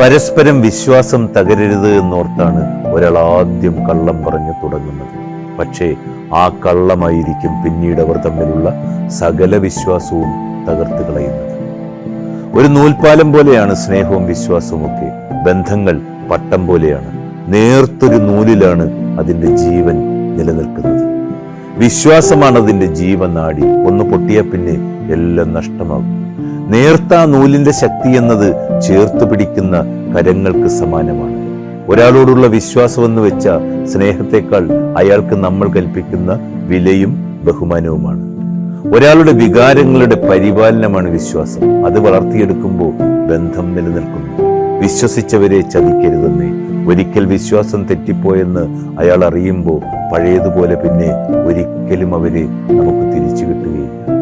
പരസ്പരം വിശ്വാസം തകരരുത് എന്നോർത്താണ് ഒരാൾ ആദ്യം കള്ളം പറഞ്ഞു തുടങ്ങുന്നത്. പക്ഷേ ആ കള്ളമായിരിക്കും പിന്നീട് അവർ തമ്മിലുള്ള സകല വിശ്വാസവും തകർത്ത് കളയുന്നത്. ഒരു നൂൽപാലം പോലെയാണ് സ്നേഹവും വിശ്വാസവും ഒക്കെ. ബന്ധങ്ങൾ പട്ടം പോലെയാണ്. നേർത്തൊരു നൂലിലാണ് അതിന്റെ ജീവൻ നിലനിൽക്കുന്നത്. വിശ്വാസമാണ് അതിന്റെ ജീവൻ നാടി. ഒന്ന് പൊട്ടിയ പിന്നെ എല്ലാം നഷ്ടമാകും. നേർത്ത നൂലിന്റെ ശക്തി എന്നത് ചേർത്ത് പിടിക്കുന്ന കരങ്ങൾക്ക് സമാനമാണ്. ഒരാളോടുള്ള വിശ്വാസം എന്ന് വെച്ച സ്നേഹത്തെക്കാൾ അയാൾക്ക് നമ്മൾ കൽപ്പിക്കുന്ന വിലയും ബഹുമാനവുമാണ്. ഒരാളുടെ വികാരങ്ങളുടെ പരിപാലനമാണ് വിശ്വാസം. അത് വളർത്തിയെടുക്കുമ്പോൾ ബന്ധം നിലനിൽക്കുന്നു. വിശ്വസിച്ചവരെ ചതിക്കരുതെന്നേ. ഒരിക്കൽ വിശ്വാസം തെറ്റിപ്പോയെന്ന് അയാൾ അറിയുമ്പോൾ പഴയതുപോലെ പിന്നെ ഒരിക്കലും അവരെ നമുക്ക് തിരിച്ചു കിട്ടുകയില്ല